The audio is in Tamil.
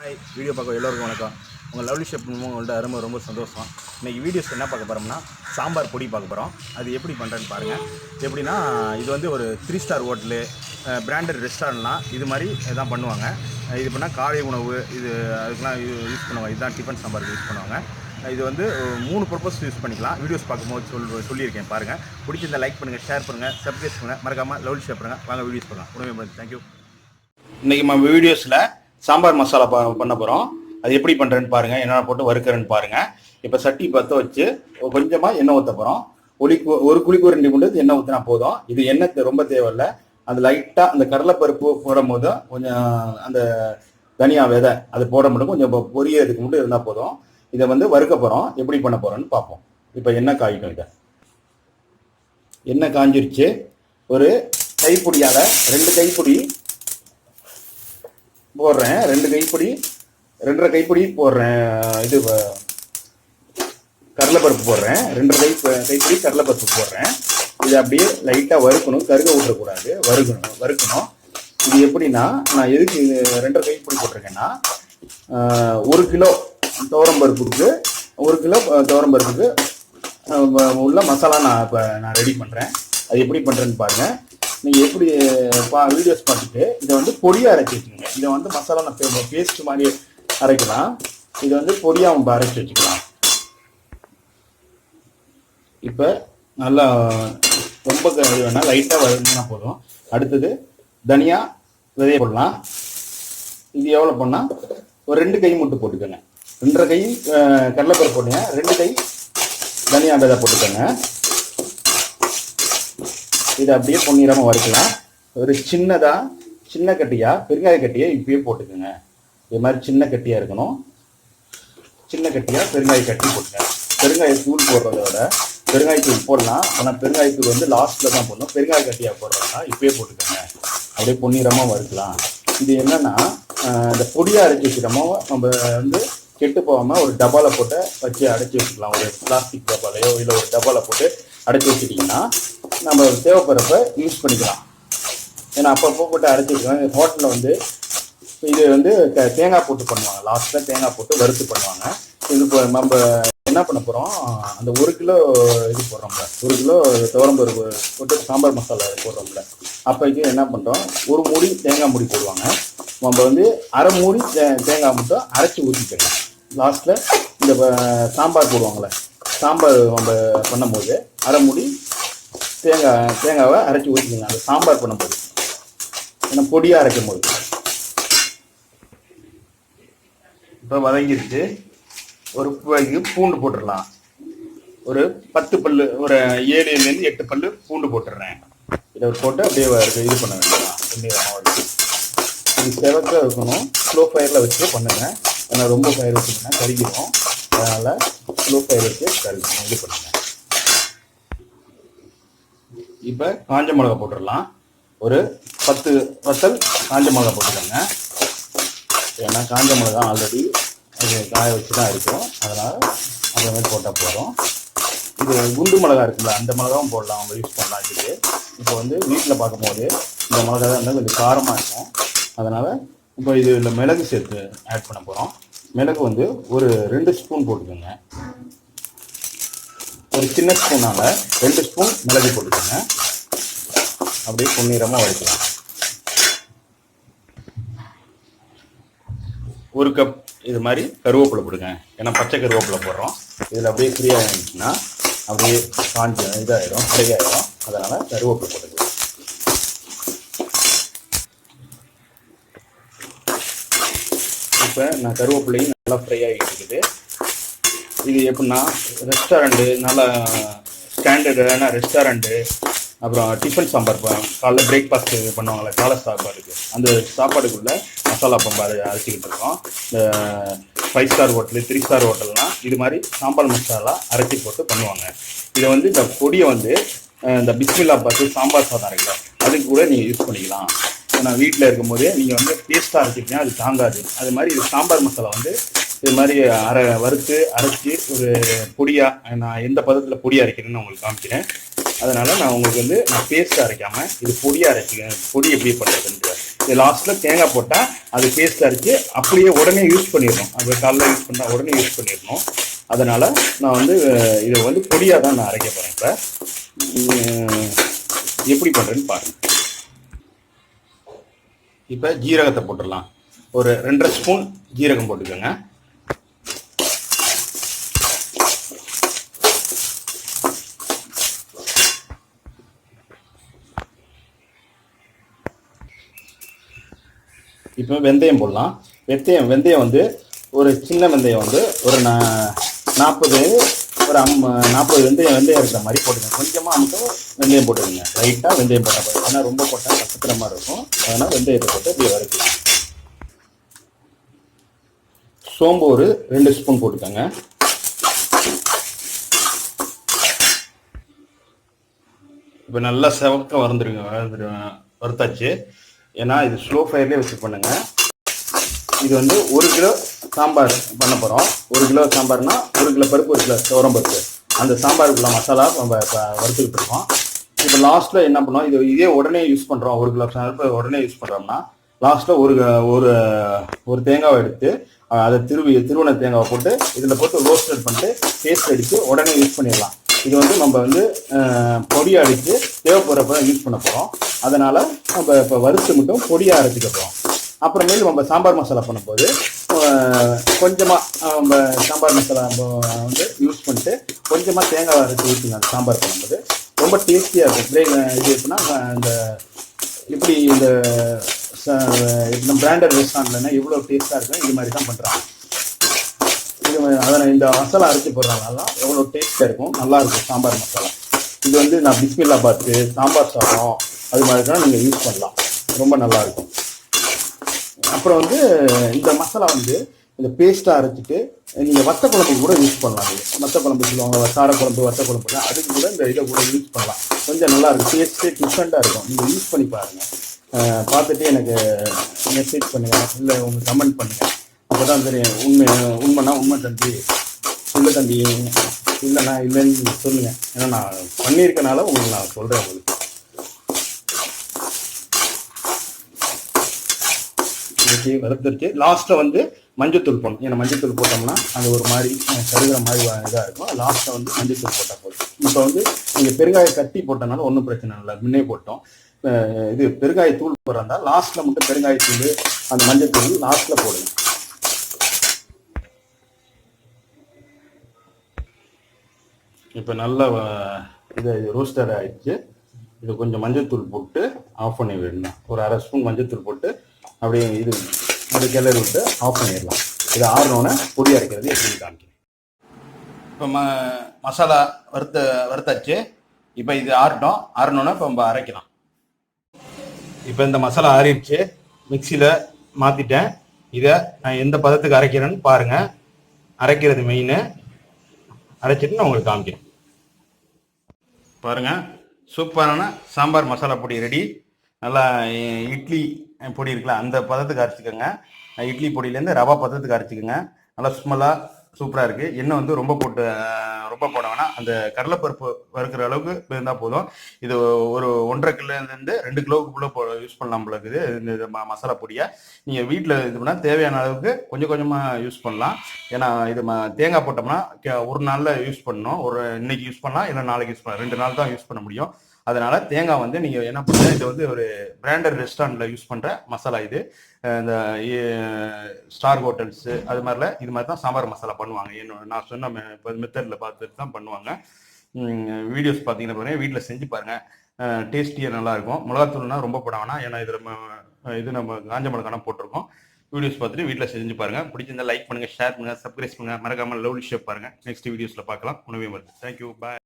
ஹாய் வீடியோ பார்க்க எல்லோருக்கும் வணக்கம். உங்கள் லவ்லி ஷெப் உங்கள்ட்ட ரொம்ப ரொம்ப சந்தோஷம். இன்றைக்கி வீடியோஸ் என்ன பார்க்க போகிறோம்னா சாம்பார் பொடி பார்க்க போகிறோம் அது எப்படி பண்ணுறேன்னு பாருங்கள் எப்படின்னா இது வந்து ஒரு த்ரீ ஸ்டார் ஹோட்டலு பிராண்டட் ரெஸ்டாரண்ட்லாம் இது மாதிரி தான் பண்ணுவாங்க. இது பண்ணால் காலை உணவு இது அதுக்கெலாம் யூஸ் பண்ணுவாங்க. இதுதான் டிஃபன் சாம்பாருக்கு யூஸ் பண்ணுவாங்க. இது வந்து மூணு பர்பஸ் யூஸ் பண்ணிக்கலாம். வீடியோஸ் பார்க்கும்போது சொல் சொல்லியிருக்கேன் பாருங்கள் பிடிச்சிருந்தா லைக் பண்ணுங்கள் ஷேர் பண்ணுங்கள் சப்ஸ்கிரைப் பண்ணுங்கள் மறக்காமல் லவ்லி ஷேப் பண்ணுங்கள் வாங்க வீடியோஸ் பண்ணலாம் உடனே பண்ணுங்கள் தேங்க்யூ இன்றைக்கி நம்ம வீடியோஸில் சாம்பார் மசாலா பண்ண போகிறோம் அது எப்படி பண்ணுறேன்னு பாருங்கள் என்னென்ன போட்டு வறுக்கிறேன்னு பாருங்கள் இப்போ சட்டி பற்ற வச்சு கொஞ்சமாக எண்ணெய் ஊற்ற போகிறோம் ஒளி ஒரு குழிக்கு ரெண்டு குண்டு எண்ணெய் ஊற்றினா போதும். இது எண்ணெய் ரொம்ப தேவையில்ல. அந்த லைட்டாக அந்த கடலைப்பருப்பு போடும் போது கொஞ்சம் அந்த தனியா விதை அது போட மட்டும் கொஞ்சம் பொரியறதுக்கு மட்டும் இருந்தால் போதும். இதை வந்து வறுக்க போகிறோம் எப்படி பண்ண போகிறோன்னு பார்ப்போம். இப்போ எண்ணெய் காய்க்கும் இதை எண்ணெய் காஞ்சிருச்சு. ஒரு கைப்பொடியால் ரெண்டு கைப்பொடி போடுறேன். ரெண்டு கைப்பிடி ரெண்டரை கைப்பிடி போடுறேன். இது வ- கடலைப்பருப்பு போடுறேன். ரெண்டரை கை கைப்பிடி கடலைப்பருப்பு போடுறேன். இது அப்படியே லைட்டாக வறுக்கணும். கருக விட்டுறக்கூடாது. வறுக்கணும் வறுக்கணும். இது எப்படின்னா நான் எதுக்கு இது ரெண்டரை கைப்பிடி போட்டிருக்கேன்னா ஒரு கிலோ துவரம்பருப்புக்கு ஒரு கிலோ அஹ், துவரம்பருப்புக்கு உள்ள மசாலா நான் இப்போ நான் ரெடி பண்ணுறேன் அது எப்படி பண்ணுறேன்னு பாருங்கள் நீங்கள் எப்படி பா வீடியோஸ் பார்த்துட்டு இதை வந்து பொடியாக அரைச்சி வச்சுக்கோங்க. இதை வந்து மசாலா நான் பேஸ்ட் மாதிரி அரைக்கலாம். இதை வந்து பொடியாக நம்ம அரைச்சி வச்சுக்கலாம். இப்போ நல்லா ரொம்ப இது வேணால் லைட்டாக வதங்கினா போதும். அடுத்தது தனியா விதைய போடலாம். இது எவ்வளோ பண்ணால் ஒரு ரெண்டு கை மட்டும் போட்டுக்கோங்க. ரெண்டரை கை கடலைப்பருப்பு போட்டுங்க ரெண்டு கை தனியா விதை போட்டுக்கோங்க. இதை அப்படியே பொன்னிறமாக வறுக்கலாம். ஒரு சின்னதாக சின்ன கட்டியா பெருங்காய கட்டியை இப்பயே போட்டுக்கோங்க. இது மாதிரி சின்ன கட்டியா இருக்கணும். சின்ன கட்டியா பெருங்காய கட்டி போட்டுங்க. பெருங்காய தூள் போடுறத விட பெருங்காயத்தூள் போடலாம். ஆனால் பெருங்காயத்தூள் வந்து லாஸ்ட்ல தான் போடணும். பெருங்காய கட்டியா போடுறதுனா இப்பயே போட்டுக்கோங்க. அப்படியே பொன்னிறமா வறுக்கலாம். இது என்னன்னா இந்த பொடியை அரைச்சி வச்சுட்டோமோ நம்ம வந்து கெட்டு போகாம ஒரு டப்பாவில் போட்டு வச்சு அடைச்சி வச்சுக்கலாம். ஒரு பிளாஸ்டிக் டப்பாலையோ இல்லை ஒரு டப்பாவில் போட்டு அடைச்சி வச்சுட்டிங்கன்னா நம்ம தேவைப்படுறப்ப யூஸ் பண்ணிக்கலாம். ஏன்னா அப்பப்போ போட்டு அரைச்சிக்கலாம் ஹோட்டலில் வந்து இது வந்து தேங்காய் போட்டு பண்ணுவாங்க. லாஸ்ட்டில் தேங்காய் போட்டு வறுத்து பண்ணுவாங்க. இது இப்போ நம்ம என்ன பண்ண போகிறோம் அந்த ஒரு கிலோ இது போடுறோம்ல. ஒரு கிலோ துவரம்பருப்பு போட்டு சாம்பார் மசாலா போடுறோம்ல. அப்போக்கு என்ன பண்ணுறோம் ஒரு மூடி தேங்காய் மூடி போடுவாங்க. நம்ம வந்து அரை மூடி தே- தேங்காய் மட்டும் அரைச்சி ஊற்றிக்கலாம் லாஸ்ட்டில் இந்த சாம்பார் போடுவாங்கள்ல சாம்பார் நம்ம பண்ணும்போது அரை மூடி தேங்காய் தேங்காவை அரைச்சி ஊற்றிக்கலாம் அந்த சாம்பார் பண்ணும்போது. ஏன்னா பொடியாக அரைக்கும் போது இப்போ வதங்கிருச்சு. ஒரு பூ- பூண்டு போட்டுடலாம். ஒரு பத்து பல்லு ஒரு ஏழுலேருந்து எட்டு பல்லு பூண்டு போட்டுடுறேன். இதை போட்டு அப்படியே இது பண்ண வேண்டியதான் இது செவக்க இருக்கணும். ஸ்லோ ஃபயரில் வச்சு பண்ணுங்க. ஏன்னா ரொம்ப ஃபயர் வச்சிங்கன்னா கருகிடும் அதனால் ஸ்லோ ஃபயர் வச்சு கரு இது பண்ணுங்க. இப்போ காஞ்ச மிளகா போட்டுடலாம். ஒரு பத்து வத்தல் காஞ்ச மிளகா போட்டுக்கோங்க. ஏன்னா காஞ்ச மிளகா ஆல்ரெடி அது காய வச்சு தான் இருக்கும் அதனால் அந்த மாதிரி போட்டால் போதும். இது குண்டு மிளகா இருக்குல்ல அந்த மிளகாவும் போடலாம். அவங்க யூஸ் பண்ணலாம் இதுக்கு. இப்போ வந்து வீட்டில் பார்க்கும்போது இந்த மிளகா தான் இருந்தால் கொஞ்சம் காரமாக இருக்கும். அதனால் இப்போ இது இல்லை மிளகு சேர்த்து ஆட் பண்ண போகிறோம் மிளகு வந்து ஒரு ரெண்டு ஸ்பூன் போட்டுக்கோங்க. ஒரு சின்ன ஸ்பூனால் ரெண்டு ஸ்பூன் மிளகு போட்டுக்கோங்க. அப்படியே பொன்னிறமாக வறுக்கலாம் ஒரு கப் இது மாதிரி கருவேப்பிலை போடுங்க. ஏன்னா பச்சை கருவேப்பிலை போடுறோம். இதில் அப்படியே ஃப்ரீயாக இருந்துச்சுன்னா அப்படியே காஞ்சி இதாகிடும் ஃப்ரீயாகிடும் அதனால் கருவேப்பிலை போட்டுக்கலாம் இப்போ நான் கருவேப்பிலையும் நல்லா ஃப்ரை ஆகிட்டு இருக்குது. இது எப்படின்னா ரெஸ்டாரண்ட்டு நல்லா ஸ்டாண்டர்டான ரெஸ்டாரண்ட்டு அப்புறம் டிஃபன் சாம்பார் காலைல பிரேக்ஃபாஸ்ட் பண்ணுவாங்களே காலை சாப்பாடுக்கு. அந்த சாப்பாடுக்குள்ளே மசாலா பம்பு அதை அரைச்சிக்கிட்டு இருக்கோம். இந்த five star hotel three star ஹோட்டல்லாம் இது மாதிரி சாம்பார் மசாலா அரைச்சி போட்டு பண்ணுவாங்க. இதை வந்து இந்த பொடியை வந்து இந்த பிஸ்மில்லா பாத்து சாம்பார் சாதம் இருக்குல்ல அதுக்கு கூட நீங்கள் யூஸ் பண்ணிக்கலாம். நான் வீட்டில் இருக்கும்போதே நீங்கள் வந்து டேஸ்ட்டாக அரைச்சிட்டிங்கன்னா அது தாங்காது. அது மாதிரி இது சாம்பார் மசாலா வந்து இது மாதிரி அரை வறுத்து அரைச்சி ஒரு பொடியாக நான் எந்த பதத்தில் பொடி அரைக்கிறேன்னு உங்களுக்கு காமிக்கிறேன். அதனால் நான் உங்களுக்கு வந்து நான் பேஸ்ட்டாக அரைக்காமல் இது பொடியாக அரைச்சிக்கிறேன் பொடி எப்படி பண்ணுறதுன்ட்டு இது லாஸ்ட்டில் தேங்காய் போட்டால் அது பேஸ்ட் அரைச்சி அப்படியே உடனே யூஸ் பண்ணிடணும். அது காலைல யூஸ் பண்ணால் உடனே யூஸ் பண்ணிடணும். அதனால் நான் வந்து இதை வந்து பொடியாக தான் நான் அரைக்க போகிறேன் இப்போ. எப்படி பண்ணுறேன்னு பாருங்கள் இப்போ ஜீரகத்தை போட்டுடலாம். ஒரு ரெண்டரை ஸ்பூன் ஜீரகம் போட்டுக்கோங்க. இப்போ வெந்தயம் போடலாம். வெந்தயம் வெந்தயம் வந்து ஒரு சின்ன வெந்தயம் வந்து ஒரு நா- நாற்பது ஒரு அம் நாற்பது வெந்தயம் வெந்தயம் இருக்கிற மாதிரி போட்டுக்கோங்க. கொஞ்சமாக மட்டும் வெந்தயம் போட்டுக்கோங்க. லைட்டாக வெந்தயம் போட்டால் போதும். ஏன்னா ரொம்ப போட்டால் கசக்கிற மாதிரி இருக்கும். அதனால் வெந்தயத்தை போட்டு இப்படி வறுக்கலாம். சோம்பு ஒரு ரெண்டு ஸ்பூன் போட்டுக்கோங்க. இப்போ நல்லா செவக்க வறுந்துருங்க வறுந்துரு வறுத்தாச்சு. ஏன்னா இது ஸ்லோ ஃபயர்லேயே வச்சு பண்ணுங்கள் இது வந்து ஒரு கிலோ சாம்பார் பண்ண போகிறோம் ஒரு கிலோ சாம்பார்னா ஒரு கிலோ பருப்பு ஒரு கிலோ சோரம் பருப்பு. அந்த சாம்பாருக்குள்ள மசாலா நம்ம வறுத்துக்கிட்டு இருக்கோம். இப்போ லாஸ்ட்டில் என்ன பண்ணோம்? இது இதே உடனே யூஸ் பண்ணுறோம் ஒரு கிலோ சாம்பார் உடனே யூஸ் பண்ணுறோம்னா லாஸ்ட்டில் ஒரு ஒரு ஒரு தேங்காவை எடுத்து அதை திருவி திருவண தேங்காவை போட்டு இதில் போட்டு ரோஸ்டட் பண்ணிட்டு டேஸ்ட் அடித்து உடனே யூஸ் பண்ணிடலாம். இது வந்து நம்ம வந்து பொடியாக அடித்து தேவைப்படுறப்ப யூஸ் பண்ண போகிறோம் அதனால் நம்ம இப்போ வறுத்து மட்டும் பொடியாக அரைச்சிக்க போகிறோம் அப்புறமேல் நம்ம சாம்பார் மசாலா பண்ணும்போது கொஞ்சமாக நம்ம சாம்பார் மசாலா நம்ம வந்து யூஸ் பண்ணிட்டு கொஞ்சமாக தேங்காய் அரைச்சி ஊற்றுங்க சாம்பார் பண்ணும்போது. ரொம்ப டேஸ்டியாக இருக்கும். பிரே இது எப்படின்னா இந்த இப்படி இந்த ச- இந்த பிராண்டட் ரெஸ்டாரண்ட்லன்னா இவ்வளோ டேஸ்ட்டாக இருக்கும் இது மாதிரி தான் பண்ணுறாங்க இது அதில் இந்த மசாலா அரைச்சி போடுறதுனால எவ்வளோ டேஸ்ட்டாக இருக்கும்? நல்லா இருக்கும் சாம்பார் மசாலா. இது வந்து நான் பிஸ்மில்லா பாத்து சாம்பார் சாதம் அது மாதிரி தான் நீங்கள் யூஸ் பண்ணலாம். ரொம்ப நல்லா இருக்கும். அப்புறம் வந்து இந்த மசாலா வந்து இந்த பேஸ்ட்டாக அரைச்சிட்டு நீங்கள் வத்த குழம்பு கூட யூஸ் பண்ணலாம். நீங்கள் வத்த குழம்பு சொல்லுவாங்க சார குழம்பு வத்த குழம்பு அதுக்கு கூட இந்த இதை கூட யூஸ் பண்ணலாம். கொஞ்சம் நல்லா இருக்கும். டேஸ்ட்டே டிஃப்ரெண்ட்டாக இருக்கும். நீங்கள் யூஸ் பண்ணி பாருங்கள் பார்த்துட்டு எனக்கு மெசேஜ் பண்ணுங்கள் இல்லை உங்களுக்கு கமெண்ட் பண்ணுங்கள் அப்போ தான் தெரியும். உண்மை உண்மைனா உண்மை தம்பி. சொல்லு தம்பி இல்லைண்ணா இல்லைன்னு சொல்லுங்கள் ஏன்னா நான் பண்ணியிருக்கனால உங்களுக்கு நான் சொல்கிறேன் உங்களுக்கு. வச்சு வறுத்துருச்சு லாஸ்ட்டில் வந்து மஞ்சத்தூள் போடணும். ஏன்னா மஞ்சத்தூள் போட்டோம்னா அது ஒரு மாதிரி கருகிற மாதிரி இதாக இருக்கும். லாஸ்ட்டில் வந்து மஞ்சத்தூள் போட்டால் போதும். இப்போ வந்து நீங்கள் பெருங்காய கட்டி போட்டனால ஒன்றும் பிரச்சனை இல்லை. முன்னே போட்டோம். இது பெருங்காயத்தூள் போடுறதா லாஸ்ட்டில் மட்டும் பெருங்காயத்தூள் அந்த மஞ்சத்தூள் லாஸ்ட்டில் போடுங்க. இப்போ நல்லா அஹ், இது ரோஸ்டட் ஆயிடுச்சு இது கொஞ்சம் மஞ்சத்தூள் போட்டு ஆஃப் பண்ணி விடணும் ஒரு அரை ஸ்பூன் மஞ்சத்தூள் போட்டு அப்படியே இது இப்படி கிளறி விட்டு ஆஃப் பண்ணிடலாம். இது ஆறினோன்னே பொடி அரைக்கிறது எப்படி காமிக்கிறேன். இப்போ ம மசாலா வறுத்த வறுத்தாச்சு. இப்போ இது ஆறட்டும். ஆறினோன்னே இப்போ நம்ம அரைக்கலாம். இப்போ இந்த மசாலா ஆறிடுச்சு. மிக்சியில் மாற்றிட்டேன் இதை நான் எந்த பதத்துக்கு அரைக்கிறேன்னு பாருங்கள் அரைக்கிறது மெயின் அரைச்சிட்டு நான் உங்களுக்கு காமிக்கிறேன். பாருங்கள் சூப்பரான சாம்பார் மசாலா பொடி ரெடி நல்லா இட்லி பொடி இருக்குல்ல அந்த பதத்துக்கு அரைச்சிக்கோங்க. இட்லி பொடியிலேருந்து ரவா பதத்துக்கு அரைச்சிக்கோங்க. நல்லா ஸ்மெல்லாக சூப்பராக இருக்குது எண்ணெய் வந்து ரொம்ப போட்டு ரொம்ப போட வேணாம். அந்த கடலைப்பருப்பு வறுக்கிற அளவுக்கு இருந்தால் போதும். இது ஒரு ஒன்றரை கிலோலேருந்து ரெண்டு கிலோவுக்குள்ளே போ யூஸ் பண்ணலாம் போல இருக்குது. இந்த ம- மசாலா பொடியை. நீங்கள் வீட்டில் இது பண்ணால் தேவையான அளவுக்கு கொஞ்சம் கொஞ்சமாக யூஸ் பண்ணலாம். ஏன்னா இது ம தேங்காய் போட்டோம்னா கே- ஒரு நாளில் யூஸ் பண்ணணும். ஒரு இன்னைக்கு யூஸ் பண்ணலாம். இல்லை நாளைக்கு யூஸ் பண்ணலாம். ரெண்டு நாள் தான் யூஸ் பண்ண முடியும். அதனால தேங்காய் வந்து நீங்கள் என்ன பண்ணுங்க இது வந்து ஒரு பிராண்டட் ரெஸ்டாரண்ட்டில் யூஸ் பண்ணுற மசாலா இது. இந்த ஸ்டார் ஹோட்டல்ஸு அது மாதிரில இது மாதிரி தான் சாம்பார் மசாலா பண்ணுவாங்க. என்னோட நான் சொன்ன மெத்தடில் பார்த்துட்டு தான் பண்ணுவாங்க. வீடியோஸ் பார்த்தீங்கன்னா பாருங்க வீட்டில் செஞ்சு பாருங்கள் டேஸ்டியாக நல்லாயிருக்கும் மிளகாத்தூள்னா ரொம்ப போட வேணாம். ஏன்னா இது நம்ம இது நம்ம காஞ்ச மிளகானா போட்டிருக்கோம். வீடியோஸ் பார்த்துட்டு வீட்டில் செஞ்சு பாருங்க. பிடிச்சிருந்தா லைக் பண்ணுங்கள் ஷேர் பண்ணுங்கள் சப்ஸ்கிரைப் பண்ணுங்கள் மறக்காமல் லவ்லி ஷேப் பாருங்கள் நெக்ஸ்ட் வீடியோஸில் பார்க்கலாம். உணவே வருது தேங்க்யூ பாய்